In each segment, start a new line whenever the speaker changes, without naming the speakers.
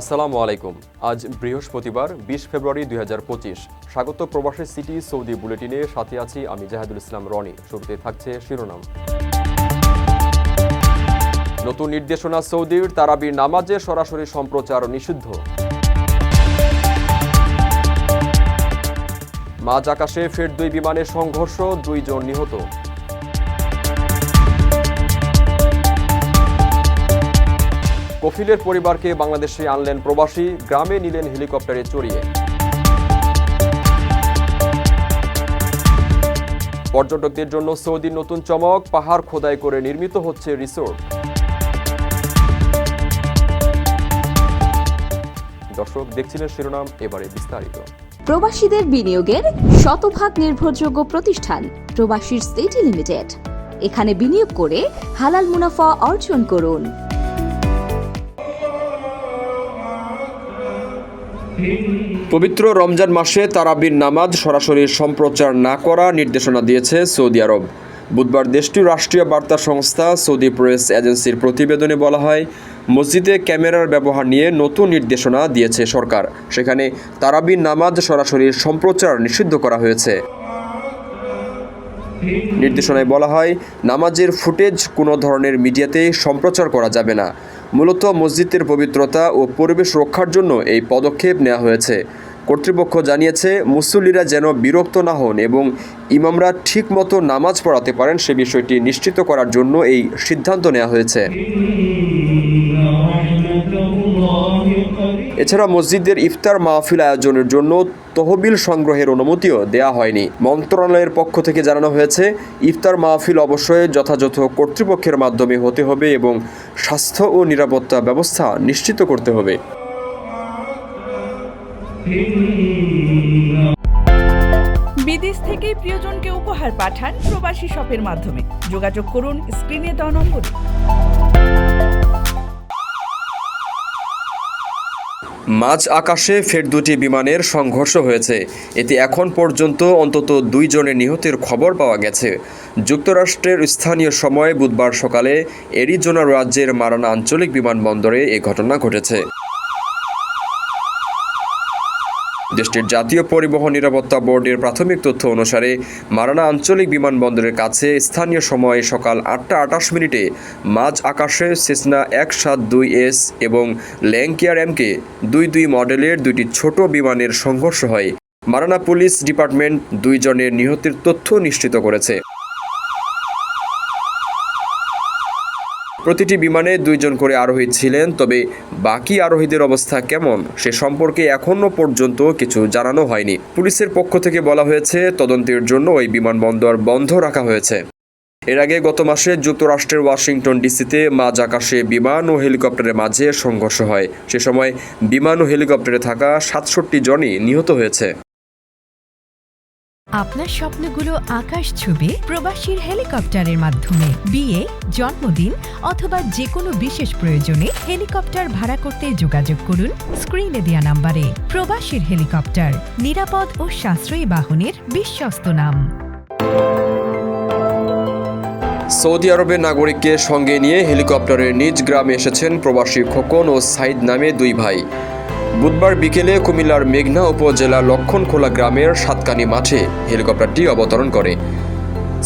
আসসালামু আলাইকুম। আজ বৃহস্পতিবার, বিশ ফেব্রুয়ারি দুই হাজার পঁচিশ। স্বাগত প্রবাসী সিটি সৌদি বুলেটিনে, সাথে আছি আমি জাহাদুল ইসলাম রনি। শুরুতে থাকছে শিরোনাম। নতুন নির্দেশনা সৌদির তারাবির নামাজে সরাসরি সম্প্রচার নিষিদ্ধ। মাঝ আকাশে ফের দুই বিমানের সংঘর্ষ দুইজন নিহত। কফিলের পরিবারকে বাংলাদেশে আনলেন প্রবাসী, গ্রামে নিলেন হেলিকপ্টারে চড়িয়ে। পর্যটকদের জন্য সৌদির নতুন চমক, পাহাড় খোদাই করে নির্মিত হচ্ছে রিসোর্ট। দর্শক, দেখছিলেন শিরোনাম, এবারে বিস্তারিত।
প্রবাসীদের বিনিয়োগের শতভাগ নির্ভরযোগ্য প্রতিষ্ঠান, প্রবাসীর সিটি লিমিটেড। এখানে বিনিয়োগ করে হালাল মুনাফা অর্জন করুন।
পবিত্র রমজান মাসে তারাবির নামাজ সরাসরি সম্প্রচার না করা নির্দেশনা দিয়েছে সৌদি আরব। বুধবার দেশটির রাষ্ট্রীয় বার্তা সংস্থা সৌদি প্রেস এজেন্সির প্রতিবেদনে বলা হয়, মসজিদে ক্যামেরার ব্যবহার নিয়ে নতুন নির্দেশনা দিয়েছে সরকার। সেখানে তারাবির নামাজ সরাসরি সম্প্রচার নিষিদ্ধ করা হয়েছে। নির্দেশনায় বলা হয়, নামাজের ফুটেজ কোনো ধরনের মিডিয়াতে সম্প্রচার করা যাবে না। মূলত মসজিদের পবিত্রতা ও পরিবেশ রক্ষার জন্য এই পদক্ষেপ নেওয়া হয়েছে। কর্তৃপক্ষ জানিয়েছে, মুসল্লিরা যেন বিরক্ত না হন এবং ইমামরা ঠিকমতো নামাজ পড়াতে পারেন সে বিষয়টি নিশ্চিত করার জন্য এই সিদ্ধান্ত নেওয়া হয়েছে। এছাড়া মসজিদের ইফতার মাহফিল আয়োজনের জন্য তহবিল সংগ্রহের অনুমতিও দেওয়া হয়নি। মন্ত্রণালয়ের পক্ষ থেকে জানানো হয়েছে, ইফতার মাহফিল অবশ্যই যথাযথ কর্তৃপক্ষের মাধ্যমে হতে হবে এবং স্বাস্থ্য ও নিরাপত্তা ব্যবস্থা নিশ্চিত করতে হবে।
বিদেশ থেকে প্রিয়জনকে উপহার পাঠান প্রবাসী শপের মাধ্যমে। যোগাযোগ করুন স্ক্রিনে দেওয়া নম্বরে।
মাঝ আকাশে ফের দুটি বিমানের সংঘর্ষ হয়েছে। এতে এখন পর্যন্ত অন্তত দুইজনের নিহতের খবর পাওয়া গেছে। যুক্তরাষ্ট্রের স্থানীয় সময় বুধবার সকালে এরিজোনা রাজ্যের মারানা আঞ্চলিক বিমানবন্দরে এ ঘটনা ঘটেছে। দেশটির জাতীয় পরিবহন নিরাপত্তা বোর্ডের প্রাথমিক তথ্য অনুসারে মারানা আঞ্চলিক বিমানবন্দরের কাছে স্থানীয় সময়ে সকাল আটটা আটাশ মিনিটে মাঝ আকাশে সেসনা এক সাত দুই এস এবং ল্যাংকিয়ার এমকে দুই দুই মডেলের দুইটি ছোট বিমানের সংঘর্ষ হয়। মারানা পুলিশ ডিপার্টমেন্ট দুইজনের নিহতের তথ্য নিশ্চিত করেছে। প্রতিটি বিমানে দুইজন করে আরোহী ছিলেন, তবে বাকি আরোহীদের অবস্থা কেমন সে সম্পর্কে এখনও পর্যন্ত কিছু জানানো হয়নি। পুলিশের পক্ষ থেকে বলা হয়েছে, তদন্তের জন্য ওই বিমানবন্দর বন্ধ রাখা হয়েছে। এর আগে গত মাসে যুক্তরাষ্ট্রের ওয়াশিংটন ডিসিতে মাঝ আকাশে বিমান ও হেলিকপ্টারের মাঝে সংঘর্ষ হয়। সে সময় বিমান ও হেলিকপ্টারে থাকা সাতষট্টি জনই নিহত হয়েছে।
আপনার স্বপ্নগুলো আকাশ ছুবে প্রবাসীর হেলিকপ্টারের মাধ্যমে। বিয়ে, জন্মদিন অথবা যে কোনো বিশেষ প্রয়োজনে হেলিকপ্টার ভাড়া করতে যোগাযোগ করুন স্ক্রিনে দেয়া নাম্বারে। প্রবাসীর হেলিকপ্টার, নিরাপদ ও সাশ্রয়ী বাহনের বিশ্বস্ত নাম।
সৌদি আরবের নাগরিককে সঙ্গে নিয়ে হেলিকপ্টারে নিজ গ্রামে এসেছেন প্রবাসী খোকন ও সাইদ নামে দুই ভাই। বুধবার বিকেলে কুমিল্লার মেঘনা উপজেলা লক্ষণখোলা গ্রামের সাতকানি মাঠে হেলিকপ্টারটি অবতরণ করে।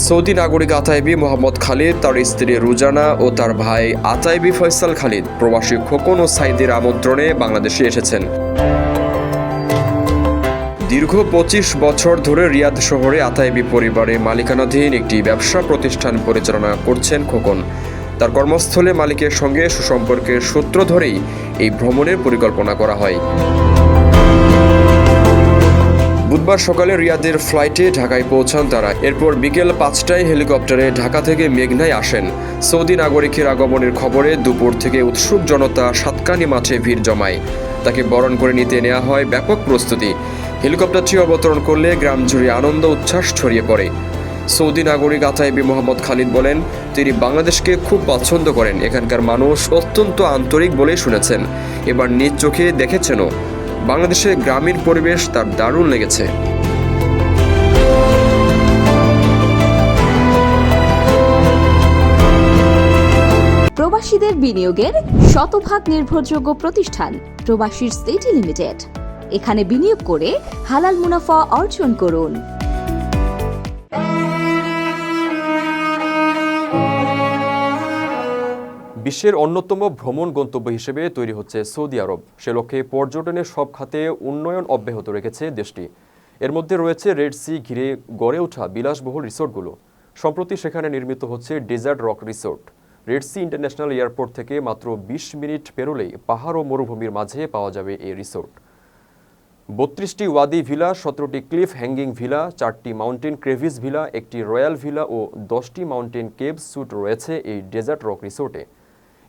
সৌদি নাগরিক আতাইবি মোহাম্মদ খালিদ, তার স্ত্রী রুজানা ও তার ভাই আতাইবি ফয়সাল খালিদ প্রবাসী খোকন ও সাইদের আমন্ত্রণে বাংলাদেশে এসেছেন। দীর্ঘ পঁচিশ বছর ধরে রিয়াদ শহরে আতাইবি পরিবারে মালিকানাধীন একটি ব্যবসা প্রতিষ্ঠান পরিচালনা করছেন খোকন। তার কর্মস্থলে মালিকের সঙ্গে সুসম্পর্কের সূত্র ধরেই এই ভ্রমণের পরিকল্পনা করা হয়। বুধবার সকালে রিয়াদের ফ্লাইটে ঢাকায় পৌঁছান তারা। এরপর বিকেল পাঁচটায় হেলিকপ্টারে ঢাকা থেকে মেঘনায় আসেন। সৌদি নাগরিকের আগমনের খবরে দুপুর থেকে উৎসুক জনতা সাতকানি মাঠে ভিড় জমায়। তাকে বরণ করে নিতে নেওয়া হয় ব্যাপক প্রস্তুতি। হেলিকপ্টারটি অবতরণ করলে গ্রাম জুড়ে আনন্দ উচ্ছ্বাস ছড়িয়ে পড়ে। সৌদি নাগরিক আতাইবি মোহাম্মদ খালিদ বলেন, তিনি বাংলাদেশকে খুব পছন্দ করেন। এখানকার মানুষ অত্যন্ত আন্তরিক বলেই শুনেছেন। এবার নিজ চোখে দেখেছেনও। বাংলাদেশের গ্রামীণ পরিবেশ তার দারুণ লেগেছে।
প্রবাসীদের বিনিয়োগের শতভাগ নির্ভরযোগ্য প্রতিষ্ঠান প্রবাসীর সিটি লিমিটেড। এখানে বিনিয়োগ করে হালাল মুনাফা অর্জন করুন।
বিশ্বের অন্যতম ভ্রমণ গন্তব্য হিসেবে তৈরি হচ্ছে সৌদি আরব। সে লক্ষ্যে পর্যটনের সব খাতে উন্নয়ন অব্যাহত রেখেছে দেশটি। এর মধ্যে রয়েছে রেড সি ঘিরে গড়ে ওঠা বিলাসবহুল রিসোর্টগুলো। সম্প্রতি সেখানে নির্মিত হচ্ছে desert rock resort Red Sea international airport থেকে মাত্র বিশ মিনিট পেরোলেই পাহাড় ও মরুভূমির মাঝে পাওয়া যাবে এই রিসোর্ট। বত্রিশটি ওয়াদি ভিলা, সতেরোটি ক্লিফ হ্যাঙ্গিং ভিলা, চারটি মাউন্টেন ক্রেভিস ভিলা, একটি রয়্যাল ভিলা ও দশটি মাউন্টেন কেভ স্যুট রয়েছে এই ডেজার্ট রক রিসোর্টে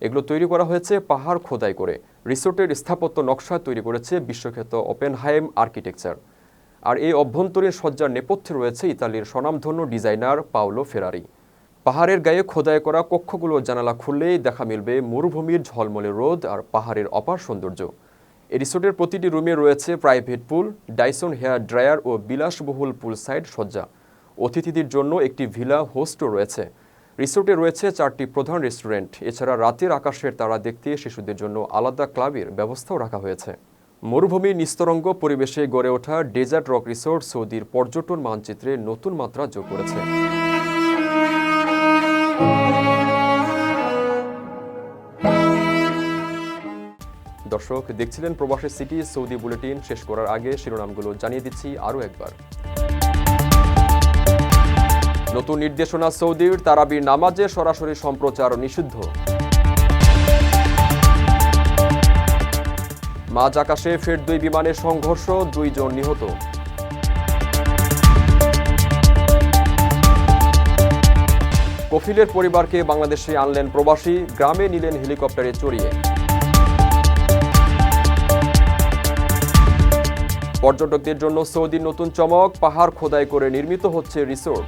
এগুলো তৈরি করা হয়েছে পাহাড় খোদাই করে। রিসোর্টের স্থাপত্য নকশা তৈরি করেছে বিশ্বখ্যাত ওপেনহাইম আর্কিটেকচার। আর এই অভ্যন্তরীণ সজ্জার নেপথ্যে রয়েছে ইতালির স্বনামধন্য ডিজাইনার পাওলো ফেরারি। পাহাড়ের গায়ে খোদাই করা কক্ষগুলোর জানালা খুললেই দেখা মিলবে মরুভূমির ঝলমলে রোদ আর পাহাড়ের অপার সৌন্দর্য। এই রিসোর্টের প্রতিটি রুমে রয়েছে private pool, Dyson hair dryer ও বিলাসবহুল পুল সাইড সজ্জা অতিথিদের জন্য একটি ভিলা হোস্টও রয়েছে। রিসোর্টে রয়েছে চারটি প্রধান রেস্টুরেন্ট। এছাড়া রাতের আকাশের তারা দেখতে শিশুদের জন্য আলাদা ক্লাবের ব্যবস্থাও রাখা হয়েছে। মরুভূমি নিস্তরঙ্গ পরিবেশে গড়ে ওঠা ডেজার্ট রক রিসোর্ট সৌদির পর্যটন মানচিত্রে নতুন মাত্রা যোগ করেছে। দর্শক, দেখছিলেন প্রবাসী সিটি সৌদি বুলেটিন। শেষ করার আগে শিরোনামগুলো জানিয়ে দিচ্ছি আরও একবার। নতুন নির্দেশনা সৌদির তারাবির নামাজে সরাসরি সম্প্রচার নিষিদ্ধ। মাঝ আকাশে ফের দুই বিমানের সংঘর্ষ দুইজন নিহত। কফিলের পরিবারকে বাংলাদেশে আনলেন প্রবাসী, গ্রামে নিলেন হেলিকপ্টারে চড়িয়ে। পর্যটকদের জন্য সৌদির নতুন চমক, পাহাড় খোদাই করে নির্মিত হচ্ছে রিসোর্ট।